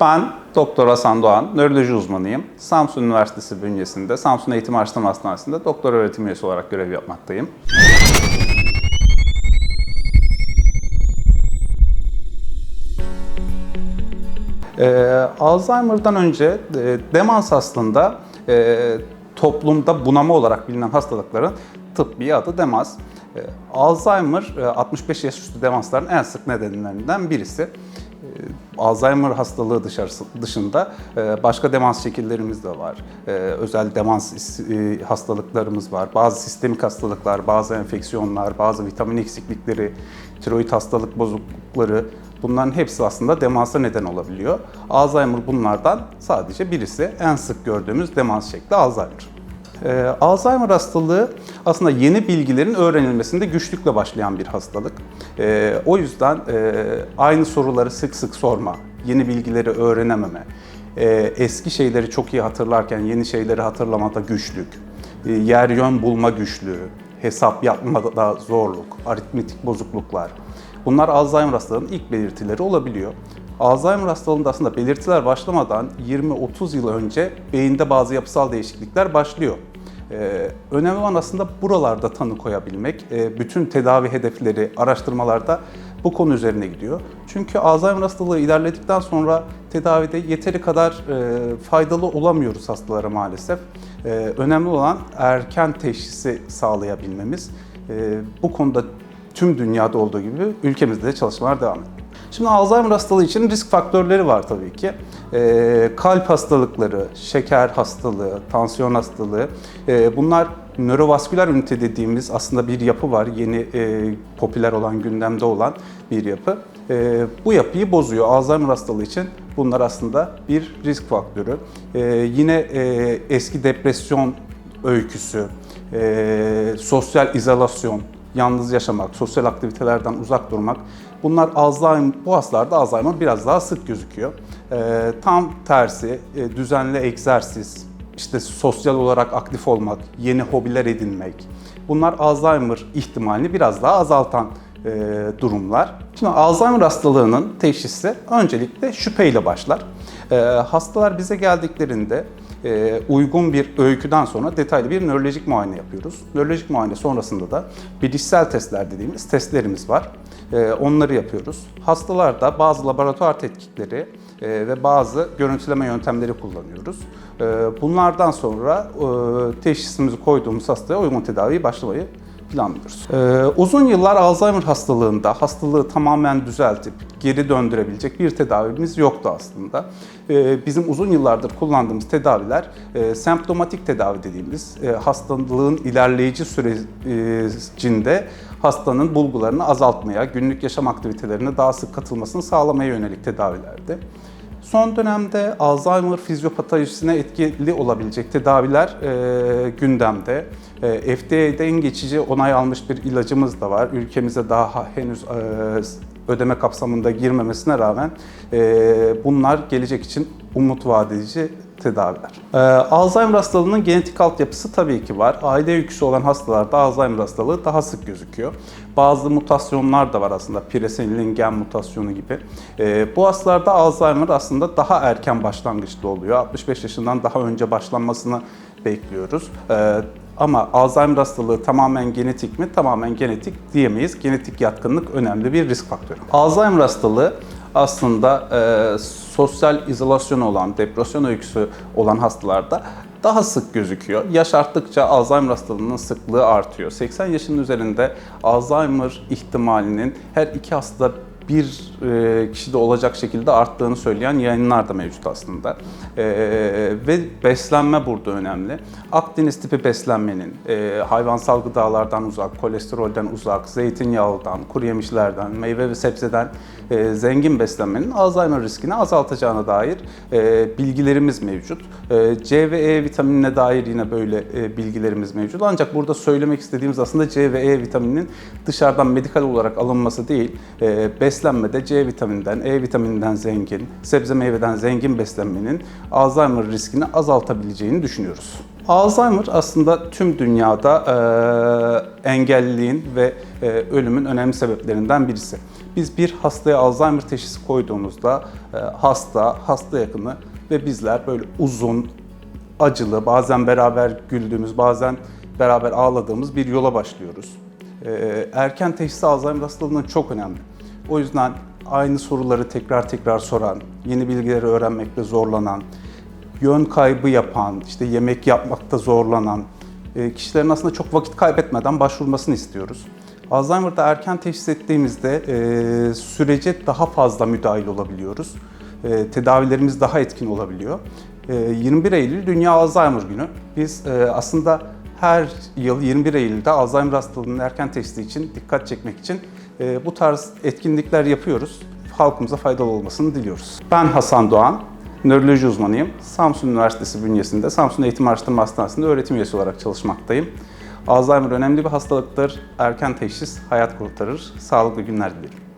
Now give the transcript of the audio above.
Ben Doktor Hasan Doğan, nöroloji uzmanıyım. Samsun Üniversitesi bünyesinde, Samsun Eğitim Araştırma Hastanesi'nde doktor öğretim üyesi olarak görev yapmaktayım. Ee, Alzheimer'dan önce e, demans aslında e, toplumda bunama olarak bilinen hastalıkların tıbbi adı demans. E, Alzheimer e, 65 yaş üstü demansların en sık nedenlerinden birisi. E, Alzheimer hastalığı dışarısı, dışında e, başka demans şekillerimiz de var. E, özel demans e, hastalıklarımız var. Bazı sistemik hastalıklar, bazı enfeksiyonlar, bazı vitamin eksiklikleri, tiroid hastalık bozuklukları bunların hepsi aslında demansa neden olabiliyor. Alzheimer bunlardan sadece birisi. En sık gördüğümüz demans şekli Alzheimer. Ee, Alzheimer hastalığı aslında yeni bilgilerin öğrenilmesinde güçlükle başlayan bir hastalık. Ee, o yüzden e, aynı soruları sık sık sorma, yeni bilgileri öğrenememe, e, eski şeyleri çok iyi hatırlarken yeni şeyleri hatırlamada güçlük, e, yer yön bulma güçlüğü, hesap yapmada zorluk, aritmetik bozukluklar. Bunlar Alzheimer hastalığının ilk belirtileri olabiliyor. Alzheimer hastalığında aslında belirtiler başlamadan 20-30 yıl önce beyinde bazı yapısal değişiklikler başlıyor. Ee, önemli olan aslında buralarda tanı koyabilmek. Ee, bütün tedavi hedefleri, araştırmalarda bu konu üzerine gidiyor. Çünkü Alzheimer hastalığı ilerledikten sonra tedavide yeteri kadar e, faydalı olamıyoruz hastalara maalesef. Ee, önemli olan erken teşhisi sağlayabilmemiz. Ee, bu konuda tüm dünyada olduğu gibi ülkemizde de çalışmalar devam ediyor. Şimdi Alzheimer hastalığı için risk faktörleri var tabii ki. Ee, kalp hastalıkları, şeker hastalığı, tansiyon hastalığı e, bunlar nörovasküler ünite dediğimiz aslında bir yapı var. Yeni e, popüler olan, gündemde olan bir yapı. E, bu yapıyı bozuyor. Alzheimer hastalığı için bunlar aslında bir risk faktörü. E, yine e, eski depresyon öyküsü, e, sosyal izolasyon, yalnız yaşamak, sosyal aktivitelerden uzak durmak. Bunlar Alzheimer, bu hastalarda Alzheimer biraz daha sık gözüküyor. Ee, tam tersi e, düzenli egzersiz, işte sosyal olarak aktif olmak, yeni hobiler edinmek. Bunlar Alzheimer ihtimalini biraz daha azaltan e, durumlar. Şimdi Alzheimer hastalığının teşhisi öncelikle şüpheyle başlar. E, hastalar bize geldiklerinde e, uygun bir öyküden sonra detaylı bir nörolojik muayene yapıyoruz. Nörolojik muayene sonrasında da bilişsel testler dediğimiz testlerimiz var. E, onları yapıyoruz. Hastalarda bazı laboratuvar tetkikleri e, ve bazı görüntüleme yöntemleri kullanıyoruz. Bunlardan sonra teşhisimizi koyduğumuz hastaya uygun tedaviyi başlamayı planlıyoruz. Ee, uzun yıllar Alzheimer hastalığında hastalığı tamamen düzeltip geri döndürebilecek bir tedavimiz yoktu aslında. Ee, bizim uzun yıllardır kullandığımız tedaviler e, semptomatik tedavi dediğimiz e, hastalığın ilerleyici sürecinde hastanın bulgularını azaltmaya, günlük yaşam aktivitelerine daha sık katılmasını sağlamaya yönelik tedavilerdi. Son dönemde Alzheimer fizyopatolojisine etkili olabilecek tedaviler e, gündemde. E, FDA'den geçici onay almış bir ilacımız da var. Ülkemize daha henüz e, ödeme kapsamında girmemesine rağmen e, bunlar gelecek için umut vaat edici tedaviler. Ee, Alzheimer hastalığının genetik altyapısı tabii ki var. Aile yüküsü olan hastalarda Alzheimer hastalığı daha sık gözüküyor. Bazı mutasyonlar da var aslında. Piresenilin gen mutasyonu gibi. Ee, bu hastalarda Alzheimer aslında daha erken başlangıçta oluyor. 65 yaşından daha önce başlanmasını bekliyoruz. Ee, ama Alzheimer hastalığı tamamen genetik mi? Tamamen genetik diyemeyiz. Genetik yatkınlık önemli bir risk faktörü. Alzheimer hastalığı aslında e, sosyal izolasyon olan, depresyon öyküsü olan hastalarda daha sık gözüküyor. Yaş arttıkça Alzheimer hastalığının sıklığı artıyor. 80 yaşın üzerinde Alzheimer ihtimalinin her iki hastada bir e, kişide olacak şekilde arttığını söyleyen yayınlar da mevcut aslında. E, ve beslenme burada önemli. Akdeniz tipi beslenmenin, e, hayvansal gıdalardan uzak, kolesterolden uzak, zeytinyağından, kuru yemişlerden, meyve ve sebzeden e, zengin beslenmenin Alzheimer riskini azaltacağına dair bilgilerimiz mevcut. C ve E vitaminine dair yine böyle bilgilerimiz mevcut. Ancak burada söylemek istediğimiz aslında C ve E vitamininin dışarıdan medikal olarak alınması değil, e, beslenmede C vitamininden, E vitamininden zengin, sebze meyveden zengin beslenmenin Alzheimer riskini azaltabileceğini düşünüyoruz. Alzheimer aslında tüm dünyada e, engelliliğin ve e, ölümün önemli sebeplerinden birisi. Biz bir hastaya Alzheimer teşhisi koyduğumuzda e, hasta, hasta yakını ve bizler böyle uzun, acılı, bazen beraber güldüğümüz, bazen beraber ağladığımız bir yola başlıyoruz. Ee, Erken teşhis Alzheimer hastalığının çok önemli. O yüzden aynı soruları tekrar tekrar soran, yeni bilgileri öğrenmekte zorlanan, yön kaybı yapan, işte yemek yapmakta zorlanan e, kişilerin aslında çok vakit kaybetmeden başvurmasını istiyoruz. Alzheimer'da erken teşhis ettiğimizde e, sürece daha fazla müdahil olabiliyoruz. E, tedavilerimiz daha etkin olabiliyor. E, 21 Eylül Dünya Alzheimer Günü. Biz aslında her yıl 21 Eylül'de Alzheimer hastalığının erken teşhisi için dikkat çekmek için e, bu tarz etkinlikler yapıyoruz. Halkımıza faydalı olmasını diliyoruz. Ben Hasan Doğan, nöroloji uzmanıyım. Samsun Üniversitesi bünyesinde Samsun Eğitim Araştırma Hastanesi'nde öğretim üyesi olarak çalışmaktayım. Alzheimer önemli bir hastalıktır. Erken teşhis hayat kurtarır. Sağlıklı günler dilerim.